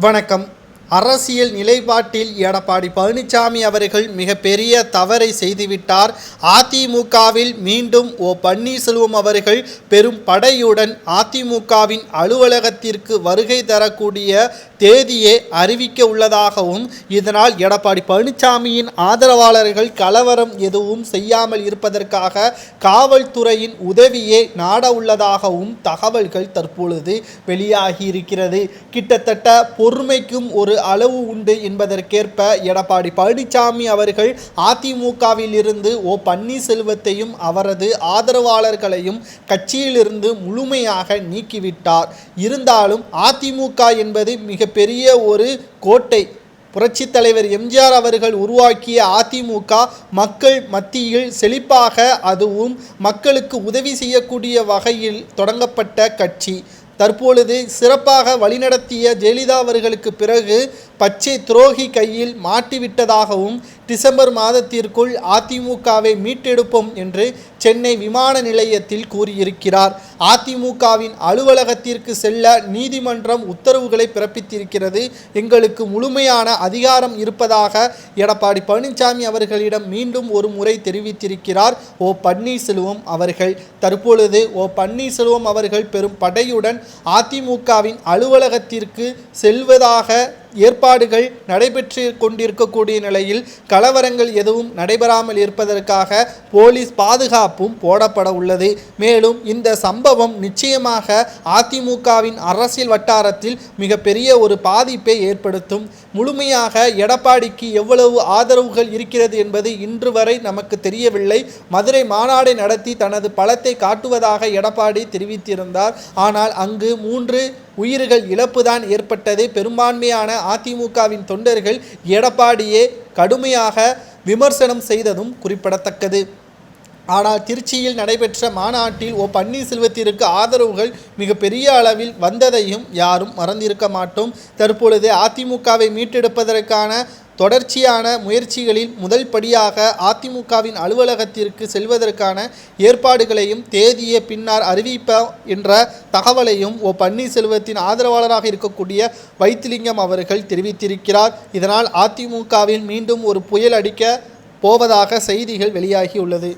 வணக்கம். அரசியல் நிலைப்பாட்டில் எடப்பாடி பழனிசாமி அவர்கள் மிகப்பெரிய தவறை செய்துவிட்டார். அதிமுகவில் மீண்டும் ஓ பன்னீர்செல்வம் அவர்கள் பெரும் படையுடன் அதிமுகவின் அலுவலகத்திற்கு வருகை தரக்கூடிய தேதியை அறிவிக்க உள்ளதாகவும் இதனால் எடப்பாடி பழனிசாமியின் ஆதரவாளர்கள் கலவரம் எதுவும் செய்யாமல் இருப்பதற்காக காவல்துறையின் உதவியை நாட உள்ளதாகவும் தகவல்கள் தற்பொழுது வெளியாகி இருக்கிறது. கிட்டத்தட்ட பொறுமைக்கும் ஒரு அளவு உண்டு என்பதற்கேற்ப எடப்பாடி பழனிசாமி அவர்கள் அதிமுகவில் இருந்து ஓ பன்னீர்செல்வத்தையும் அவரது ஆதரவாளர்களையும் கட்சியிலிருந்து முழுமையாக நீக்கிவிட்டார். இருந்தாலும் அதிமுக என்பது மிகப்பெரிய ஒரு கோட்டை. புரட்சித் தலைவர் எம்ஜிஆர் அவர்கள் உருவாக்கிய அதிமுக மக்கள் மத்தியில் செழிப்பாக அதுவும் மக்களுக்கு உதவி செய்யக்கூடிய வகையில் தொடங்கப்பட்ட கட்சி. தற்பொழுது சிறப்பாக வழிநடத்திய ஜெயலலிதா அவர்களுக்கு பிறகு பச்சை துரோகி கையில் மாட்டிவிட்டதாகவும் டிசம்பர் மாதத்திற்குள் அதிமுகவை மீட்டெடுப்போம் என்று சென்னை விமான நிலையத்தில் கூறியிருக்கிறார். அதிமுகவின் அலுவலகத்திற்கு செல்ல நீதிமன்றம் உத்தரவுகளை பிறப்பித்திருக்கிறது. எங்களுக்கு முழுமையான அதிகாரம் இருப்பதாக எடப்பாடி பழனிசாமி அவர்களிடம் மீண்டும் ஒரு முறை தெரிவித்திருக்கிறார். ஓ பன்னீர்செல்வம் அவர்கள். தற்பொழுது ஓ பன்னீர்செல்வம் அவர்கள் பெரும் படையுடன் அதிமுகவின் அலுவலகத்திற்கு செல்வதாக ஏற்பாடுகள் நடைபெற்று கொண்டிருக்கக்கூடிய நிலையில் கலவரங்கள் எதுவும் நடைபெறாமல் இருப்பதற்காக போலீஸ் பாதுகாப்பும் போடப்பட உள்ளது. மேலும் இந்த சம்பவம் நிச்சயமாக அதிமுகவின் அரசியல் வட்டாரத்தில் மிகப்பெரிய ஒரு பாதிப்பை ஏற்படுத்தும். முழுமையாக எடப்பாடிக்கு எவ்வளவு ஆதரவுகள் இருக்கிறது என்பது இன்று வரை நமக்கு தெரியவில்லை. மதுரை மாநாடை நடத்தி தனது பலத்தை காட்டுவதாக எடப்பாடி தெரிவித்திருந்தார். ஆனால் அங்கு மூன்று உயிர்கள் இழப்புதான் ஏற்பட்டதை. பெரும்பான்மையான அதிமுகவின் தொண்டர்கள் எடப்பாடியே கடுமையாக விமர்சனம் செய்ததும் குறிப்பிடத்தக்கது. ஆனால் திருச்சியில் நடைபெற்ற மாநாட்டில் ஓ பன்னீர்செல்வத்திற்கு ஆதரவுகள் மிக பெரிய அளவில் வந்ததையும் யாரும் மறந்திருக்க மாட்டோம். தற்பொழுது அதிமுகவை மீட்டெடுப்பதற்கான தொடர்ச்சியான முயற்சிகளில் முதல் படியாக அதிமுகவின் அலுவலகத்திற்கு செல்வதற்கான ஏற்பாடுகளையும் தேதியை பின்னர் அறிவிப்ப என்ற தகவலையும் ஓ பன்னீர்செல்வத்தின் ஆதரவாளராக இருக்கக்கூடிய வைத்திலிங்கம் அவர்கள் தெரிவித்திருக்கிறார். இதனால் அதிமுகவில் மீண்டும் ஒரு புயல் அடிக்க போவதாக செய்திகள் வெளியாகியுள்ளது.